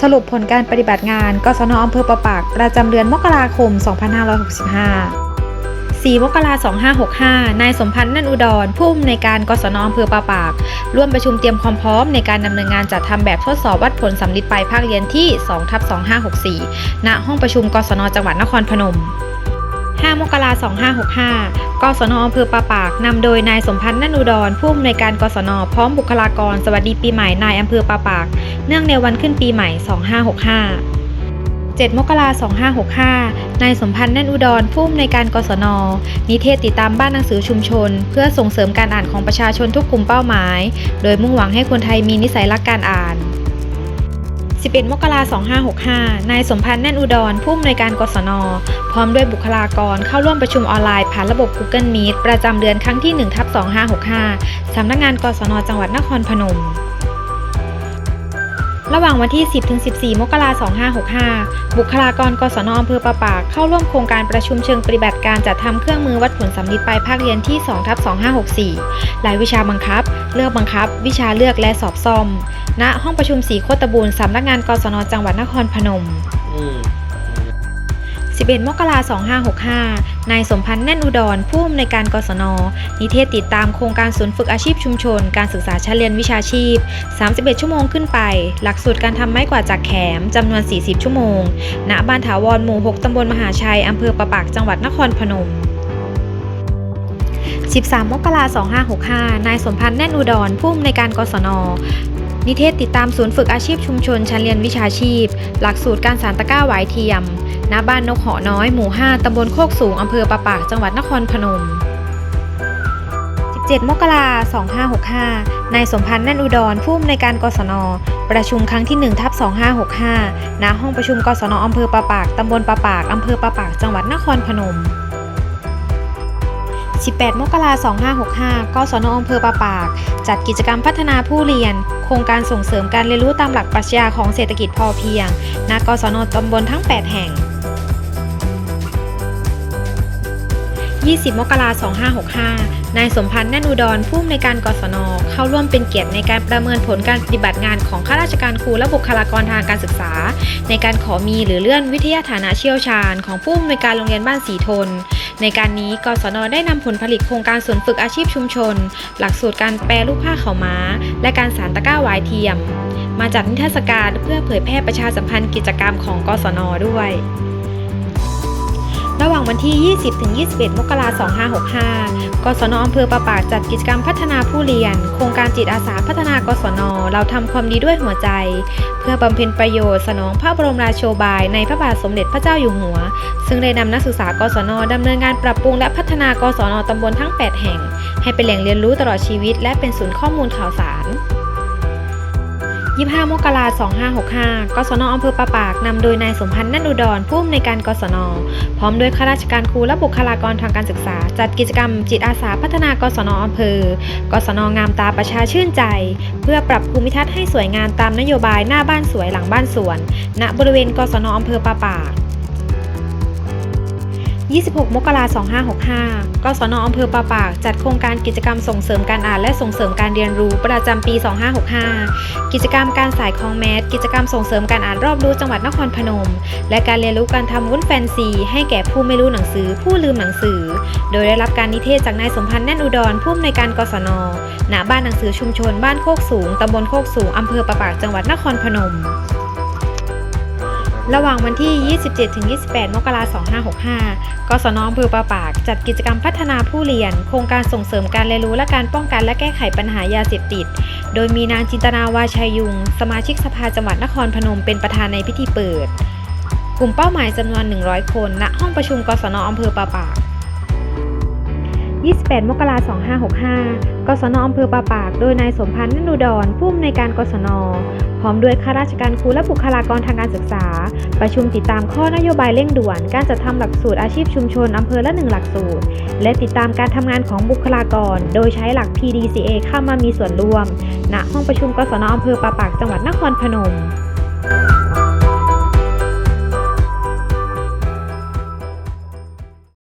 สรุปผลการปฏิบัติงานกศนอำเภอประปาก ประจำเดือนมกราคม 2565 4 มกราคม 2565 นายสมพันธ์ นันอุดร ผู้อำนวยการกศนอำเภอประปาก ร่วมประชุมเตรียมความพร้อมในการดำเนินงานจัดทำแบบทดสอบวัดผลสำลิดปลายภาคเรียนที่ 2 ทับ2564 ณ ห้องประชุมกศนจังหวัดนครพนม 5 มกราคม 2565 กศนอำเภอปาปากนำโดยนายสมพันธ์นันอุดรผู้อำนวยการกศนพร้อมบุคลากร สวัสดีปีใหม่นายอำเภอปาปาก เนื่องในวันขึ้นปีใหม่ 2565 7 มกราคม 2565 นายสมพันธ์แน่นอุดรผู้อำนวยการกศน นิเทศติดตามบ้านหนังสือชุมชน เพื่อส่งเสริมการอ่านของประชาชนทุกกลุ่มเป้าหมาย โดยมุ่งหวังให้คนไทยมีนิสัยรักการอ่าน 11 มกราคม 2565 นายสมพันธ์แน่นอุดร ผู้อำนวยการกศน พร้อมด้วยบุคลากรเข้าร่วมประชุมออนไลน์ผ่านระบบ Google Meet ประจำเดือนครั้งที่1ทับ2565 สำนักงานกศน จังหวัดนครพนม ระหว่างวันที่ 10-14 มกราคม 2565 บุคลากรกศนอำเภอประปากเข้าร่วมโครงการประชุมเชิงปฏิบัติการจัดทำเครื่องมือวัดผลสำลิดปลายภาคเรียนที่ 2 ทับ 2564หลายวิชาบังคับ เลือกบังคับ วิชาเลือกและสอบซ่อม ณ ห้องประชุมสีโคตบูรณ์สำนักงานกศนจังหวัดนครพนมอืม 11 มกราคม 2565 นายสมพันธ์แน่นอุดร ผู้อำนวยการกศน นิเทศติดตามโครงการศูนย์ฝึกอาชีพชุมชน การศึกษาชั้นเรียนวิชาชีพ 31 ชั่วโมงขึ้นไป หลักสูตรการทำไม้กวาดจากแขมจำนวน 40 ชั่วโมง ณ บ้านถาวร หมู่ 6 ตำบลมหาชัย อำเภอประปาก จังหวัดนครพนม13 มกราคม 2565 นายสมพันธ์แน่นอุดร ผู้อำนวยการกศน นิเทศติดตามศูนย์ฝึกอาชีพชุมชนชั้นเรียนวิชาชีพ หลักสูตรการสานตะก้าหวายเทียม ณ บ้านนกเหาะน้อย หมู่ 5 ตำบลโคกสูง อำเภอปะปาก จังหวัดนครพนม 17 มกราคม 2565 นายสมพันธ์แน่นอุดร ผู้อำนวยการกศน ประชุมครั้งที่ 1 ทับ 2565 ณ ห้องประชุมกศนอำเภอปะปาก ตำบลปะปาก อำเภอปะปาก จังหวัดนครพนม 18 มกราคม 2565กศนอำเภอปะปาก จัดกิจกรรมพัฒนาผู้เรียน โครงการส่งเสริมการเรียนรู้ตามหลักปรัชญาของเศรษฐกิจพอเพียง ณกศนตำบลทั้ง 8 แห่ง 20 มกราคม 2565 นายสมพันธ์แนนอุดรผู้อำนวยการกศน เข้าร่วมเป็นเกียรติในการประเมินผลการปฏิบัติงานของข้าราชการครูและบุคลากรทางการศึกษา ในการขอมีหรือเลื่อนวิทยาฐานะเชี่ยวชาญ ของผู้อำนวยการโรงเรียนบ้านสีทน ในการนี้กศนได้นำผลผลิตโครงการศูนย์ฝึกอาชีพชุมชน หลักสูตรการแปรรูปผ้าขาวม้า และการสารตะกร้าวายเทียม มาจัดนิทรรศการเพื่อเผยแพร่ประชาสัมพันธ์กิจกรรมของกศนด้วย ระหว่างวันที่ 20-21 มกราคม 2565 กศนอำเภอประปากจัดกิจกรรมพัฒนาผู้เรียน โครงการจิตอาสาพัฒนากศน เราทำความดีด้วยหัวใจ เพื่อบำเพ็ญประโยชน์สนองพระบรมราโชบาย ในพระบาทสมเด็จพระเจ้าอยู่หัว ซึ่งได้นำนักศึกษากศนดำเนินงานปรับปรุงและพัฒนากศนตำบลทั้ง 8 แห่ง ให้เป็นแหล่งเรียนรู้ตลอดชีวิต และเป็นศูนย์ข้อมูลข่าวสาร 25 มกราคม 2565 กศนอำเภอปะปาก นำโดยนายสมพันธ์นันอุดรผู้อำนวยการกศน พร้อมด้วยข้าราชการครูและบุคลากรทางการศึกษา จัดกิจกรรมจิตอาสาพัฒนากศนอำเภอ กศนงามตาประชาชื่นใจ เพื่อปรับภูมิทัศน์ให้สวยงามตามนโยบายหน้าบ้านสวยหลังบ้านสวน ณ บริเวณกศนอำเภอปะปาก 26 มกราคม 2565 กศนอำเภอปะปาก จัดโครงการกิจกรรมส่งเสริมการอ่านและส่งเสริมการเรียนรู้ประจำปี 2565 กิจกรรมการสายคลองแมสกิจกรรมส่งเสริมการอ่านรอบรู้จังหวัดนครพนม และการเรียนรู้การทำวุ้นแฟนซี ให้แก่ผู้ไม่รู้หนังสือ ผู้ลืมหนังสือ โดยได้รับการนิเทศจากนายสมพันธ์แน่นอุดรผู้อำนวยการกศนณบ้านหนังสือชุมชนบ้านโคกสูงตำบลโคกสูงอำเภอปะปากจังหวัดนครพนม ระหว่างวันที่ 27-28 มกราคม 2565 กศนอำเภอประปาก จัดกิจกรรมพัฒนาผู้เรียน โครงการส่งเสริมการเรียนรู้และการป้องกันและแก้ไขปัญหายาเสพติด โดยมีนางจินตนาวาชัยยุง สมาชิกสภาจังหวัดนครพนมเป็นประธานในพิธีเปิด กลุ่มเป้าหมายจำนวน 100 คน ณ ห้องประชุมกศนอำเภอประปาก 28 มกราคม 2565 กศนอำเภอปะปาก โดยนายสมพันธ์นันอุดรผู้อำนวยการกศน พร้อมด้วยข้าราชการครูและบุคลากรทางการศึกษา ประชุมติดตามข้อนโยบายเร่งด่วน การจัดทำหลักสูตรอาชีพชุมชนอำเภอละหนึ่งหลักสูตร และติดตามการทำงานของบุคลากร โดยใช้หลัก PDCA เข้ามามีส่วนร่วม ณ ห้องประชุมกศนอำเภอปะปาก จังหวัดนครพนม